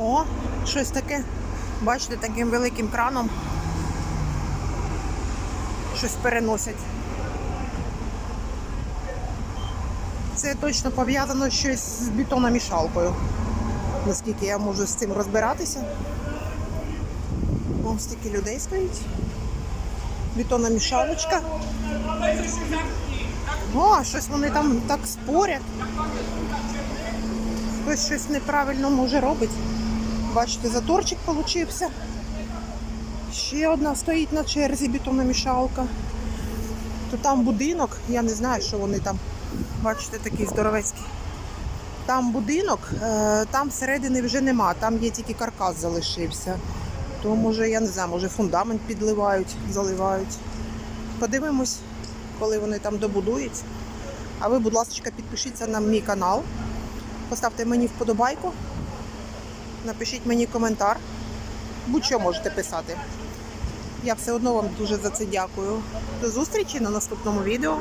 О, щось таке. Бачите, таким великим краном. Щось переносять. Це точно пов'язано щось з бетономішалкою. Наскільки я можу з цим розбиратися. Ось стільки людей стоїть. Бетономішалочка. О, щось вони там так спорять. Хтось щось неправильно може робить. Бачите, заторчик получився. Ще одна стоїть на черзі бетономішалка. То там будинок, я не знаю, що вони там. Бачите, такий здоровецький. Там будинок, е, там всередини вже нема, там є тільки каркас залишився. То може, я не знаю, може фундамент підливають, заливають. Подивимось, коли вони там добудують. А ви, будь ласка, підпишіться на мій канал. Поставте мені вподобайку. Напишіть мені коментар. Будь-що можете писати. Я все одно вам дуже за це дякую. До зустрічі на наступному відео.